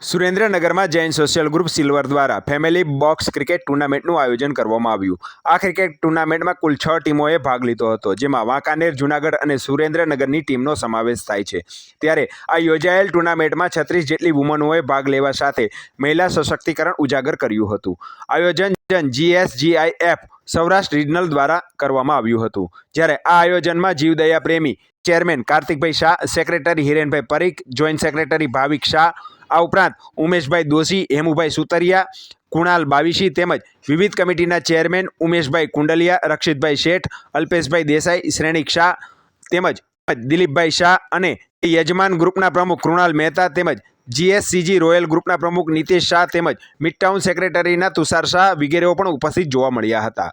સુરેન્દ્રનગરમાં Jain social group silver દ્વારા family box cricket ટુર્નામેન્ટનું આયોજન કરવામાં આવ્યું. આ ક્રિકેટ ટુર્નામેન્ટમાં કુલ છ ટીમોએ ભાગ લીધો હતો, જેમાં વાંકાનેર, જૂનાગઢ અને સુરેન્દ્રનગરની ટીમનો સમાવેશ થાય છે. ત્યારે આ યોજાયેલ ટુર્નામેન્ટમાં છત્રીસ જેટલી વુમનોએ ભાગ લેવા સાથે મહિલા સશક્તિકરણ ઉજાગર કર્યું હતું. આયોજન જીએસજીઆઈએફ સૌરાષ્ટ્ર રિજનલ દ્વારા કરવામાં આવ્યું હતું. જ્યારે આ આયોજનમાં જીવદયા પ્રેમી chairman Kartikbhai Shah, secretary Hirenbhai Parikh, joint secretary Bhavik Shah આ ઉપરાંત ઉમેશભાઈ દોશી, હેમુભાઈ સુતરિયા, કુણાલ બાવીશી તેમજ વિવિધ કમિટીના ચેરમેન ઉમેશભાઈ કુંડલિયા, રક્ષિતભાઈ શેઠ, અલ્પેશભાઈ દેસાઈ, શ્રેણિક શાહ તેમજ દિલીપભાઈ શાહ અને યજમાન ગ્રુપના પ્રમુખ કૃણાલ મહેતા તેમજ જીએસસીજી રોયલ ગ્રુપના પ્રમુખ નીતેશ શાહ તેમજ મિડટાઉન સેક્રેટરીના તુષાર શાહ વગેરેઓ પણ ઉપસ્થિત જોવા મળ્યા હતા.